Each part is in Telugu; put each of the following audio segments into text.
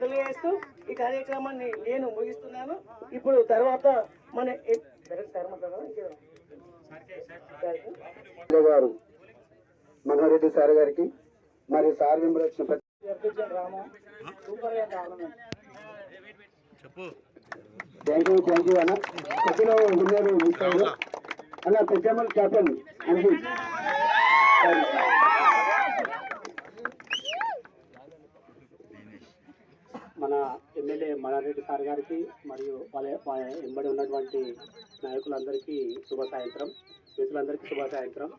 తెలియజేస్తూ ఈ కార్యక్రమాన్ని నేను ముగిస్తున్నాను ఇప్పుడు తర్వాత మన సార్ మాట్లాడాలా? ఇంకెవరు? సార్. గారు మనోహరెడ్డి సార్ గారికి మరియు సార్ మెంబర్ వచ్చిన థ్యాంక్ యూ థ్యాంక్ యూ అన్న కొద్దిలో ఉన్నారు అన్న పెద్దమ్మల్ క్యాప్టెన్ అంజీ మన ఎమ్మెల్యే మల్లారెడ్డి సార్ గారికి మరియు వాళ్ళ వాళ్ళ వెంబడి ఉన్నటువంటి నాయకులందరికీ శుభ సాయంత్రం మిత్రులందరికీ శుభ సాయంత్రం.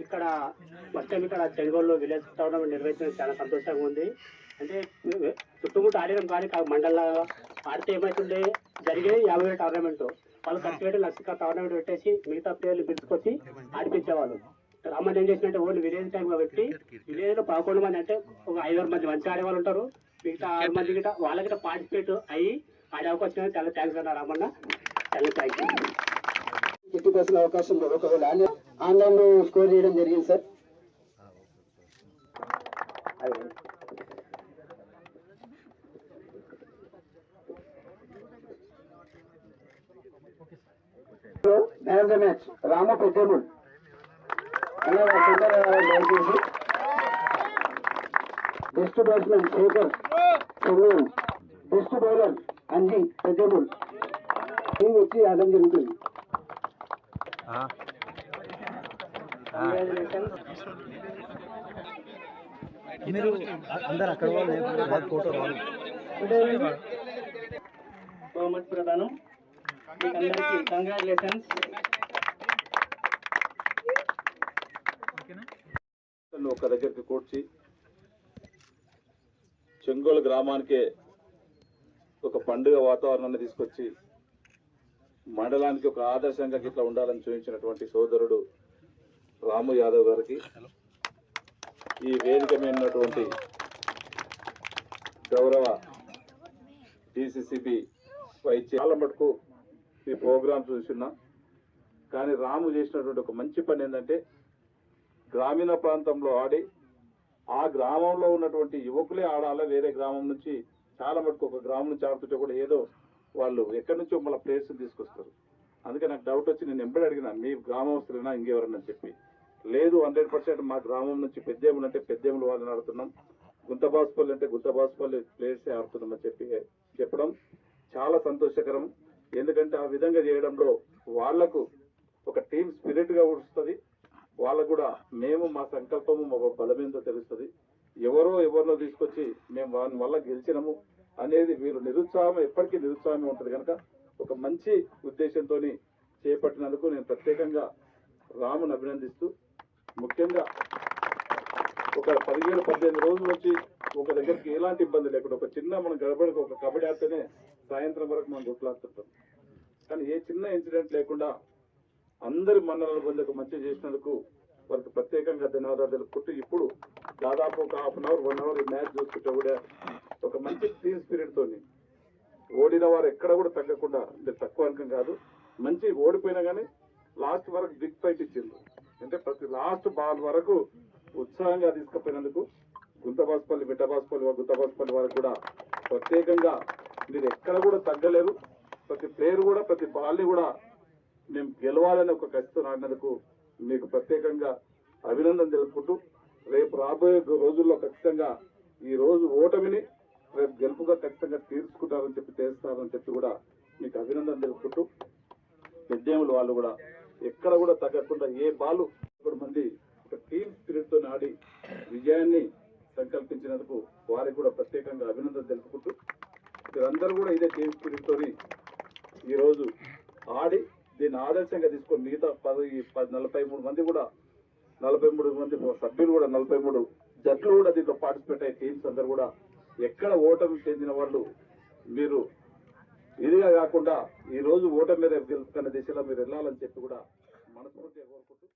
ఇక్కడ ఫస్ట్ టైం ఇక్కడ చెడుగోళ్ళు విలేజ్ టోర్నమెంట్ నిర్వహించడం చాలా సంతోషంగా ఉంది. అంటే చుట్టుముట్టు ఆడినాం కానీ కా- మండల ఆడితే ఏమవుతుండే జరిగే యాభై వేల టోర్నమెంట్. వాళ్ళు ఖర్చు పెట్టి లక్ష టోర్నమెంట్ పెట్టేసి మిగతా ప్లేయర్లు పిలుచుకొచ్చి ఆడిపించేవాళ్ళు. రామన్ ఏం చేసినట్టే ఓన్లీ విలేజ్ టైం పెట్టి విలేజ్లో పదకొండు మంది అంటే ఒక ఐదారు మంది మంచి ఆడేవాళ్ళు ఉంటారు. మిగతా ఆరు మంది గిట్ట వాళ్ళ గిట్ట పార్టిసిపేట్ అయ్యి ఆడే అవకాశం చాలా థ్యాంక్స్ అన్న రామన్న చాలా థ్యాంక్ యూ ఫిఫ్టీ పర్సెంట్ అవకాశం ఉంది. ఒకవేళ ఆన్లైన్లో స్కోర్ చేయడం జరిగింది sir. Man of the match Rama Peddamul అలా తొందర దయచేసి best batsmen Shekhar Chennur best bowler Anji Peddamul team వచ్చి ఆడడం జరుగుతుంది. మీరు అందరు అక్కడ ఫోటో బహుమతి అందరికీ కంగ్రాచులేషన్స్ ఒక దగ్గరికి కూర్చి చెంగోలు గ్రామానికే ఒక పండుగ వాతావరణాన్ని తీసుకొచ్చి మండలానికి ఒక ఆదర్శంగా ఇట్లా ఉండాలని చూపించినటువంటి సోదరుడు రాము యాదవ్ గారికి ఈ వేదిక ఉన్నటువంటి గౌరవ డిసిసిబి వైస్ చాలా మటుకు ఈ ప్రోగ్రాం చూస్తున్నా కానీ రాము చేసినటువంటి ఒక మంచి పని ఏంటంటే గ్రామీణ ప్రాంతంలో ఆడి ఆ గ్రామంలో ఉన్నటువంటి యువకులే ఆడాలి? వేరే గ్రామం నుంచి చాలా మటుకు ఒక గ్రామం నుంచి ఆడుతుంటే కూడా ఏదో వాళ్ళు ఎక్కడి నుంచో మళ్ళీ ప్లేస్ తీసుకొస్తారు. అందుకే నాకు డౌట్ వచ్చి నేను ఎంబడి అడిగిన మీ గ్రామస్తులైనా? ఇంకెవరన్నా చెప్పి. లేదు హండ్రెడ్ పర్సెంట్ మా గ్రామం నుంచి పెద్దేములు అంటే పెద్దేములు వాళ్ళని ఆడుతున్నాం. గుంత బాసుపల్లి అంటే గుంతబాసుపల్లి ప్లేయర్సే ఆడుతున్నాం అని చెప్పి చెప్పడం చాలా సంతోషకరం. ఎందుకంటే ఆ విధంగా చేయడంలో వాళ్ళకు ఒక టీం స్పిరిట్గా వస్తుంది వాళ్ళకు కూడా మేము మా సంకల్పము మా బలమేందో తెలుస్తుంది. ఎవరో ఎవరినో తీసుకొచ్చి మేము వాని వల్ల గెలిచినము అనేది వీరు నిరుత్సాహం ఎప్పటికీ నిరుత్సాహమే ఉంటుంది కనుక ఒక మంచి ఉద్దేశంతో చేపట్టినందుకు నేను ప్రత్యేకంగా రాముని అభినందిస్తూ ముఖ్యంగా ఒక పదిహేను పద్దెనిమిది రోజుల నుంచి ఒక దగ్గరికి ఎలాంటి ఇబ్బంది లేకుండా ఒక చిన్న మనం గడపడికి ఒక కబడ్డీ ఆడితేనే సాయంత్రం వరకు మనం గుట్లాడుతుంటాం. కానీ ఏ చిన్న ఇన్సిడెంట్ లేకుండా అందరి మన్నల పొంది మంచి చేసినందుకు వారికి ప్రత్యేకంగా ధన్యవాదాలు తెలుపుకుంటూ ఇప్పుడు దాదాపు ఒక half an hour one hour match చూసుకుంటే కూడా ఒక మంచి టీమ్ స్పిరిట్తో ఓడిన వారు ఎక్కడ కూడా తగ్గకుండా అంటే తక్కువ అంకం కాదు మంచి ఓడిపోయినా కానీ లాస్ట్ వరకు బిగ్ ఫైట్ ఇచ్చింది అంటే ప్రతి లాస్ట్ బాల్ వరకు ఉత్సాహంగా తీసుకుపోయినందుకు గుంతబాసుపల్లి బిడ్డబాసుపల్లి గుంతబాసుపల్లి వారికి కూడా ప్రత్యేకంగా మీరు ఎక్కడ కూడా తగ్గలేదు ప్రతి ప్లేయర్ కూడా ప్రతి బాల్ని కూడా మేము గెలవాలని ఒక కసితో ఆడినందుకు మీకు ప్రత్యేకంగా అభినందన తెలుపుకుంటూ రేపు రాబోయే రోజుల్లో ఖచ్చితంగా ఈ రోజు ఓటమిని రేపు గెలుపుగా ఖచ్చితంగా తీర్చుకుంటారని చెప్పి చేస్తారని చెప్పి కూడా మీకు అభినందన తెలుపుకుంటూ పెద్దేములు వాళ్ళు కూడా ఎక్కడ కూడా తగ్గకుండా ఏ బాలు మంది ఒక టీమ్ స్పిరిట్తో ఆడి విజయాన్ని సంకల్పించినందుకు వారికి కూడా ప్రత్యేకంగా అభినందన తెలుపుకుంటూ మీరందరూ కూడా ఇదే టీమ్ స్పిరిట్ తోని ఆడి దీన్ని ఆదర్శంగా తీసుకొని మిగతా పది పది నలభై మూడు మంది కూడా నలభై మూడు మంది సభ్యులు కూడా నలభై మూడు జట్లు కూడా దీంట్లో పార్టిసిపేట్ అయ్యే టీమ్స్ అందరు కూడా ఎక్కడ ఓటమి చెందిన వాళ్ళు మీరు? ఇదిగా కాకుండా ఈ రోజు ఓటమి మీద గెలుపుకునే దిశలో మీరు వెళ్ళాలని చెప్పి కూడా మనస్ఫూర్తిగా కోరుకుంటూ